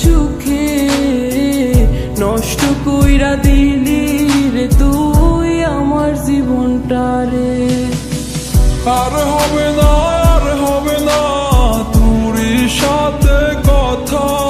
সুখে, নষ্ট কইরা দিলি রে তুই আমার জীবনটা রে। আর হবে না, আর হবে না, তোর সাথে কথা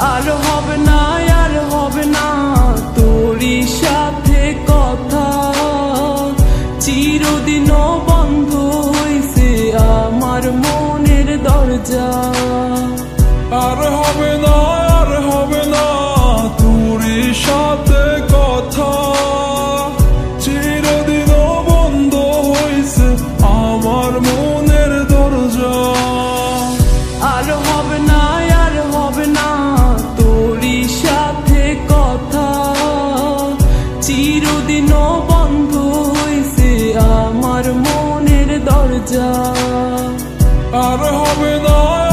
আর হবে না, আর হবে না। তোরই সাথে কথা। চিরদিন বন্ধ হয়েছে আমার মনের দরজা। আমার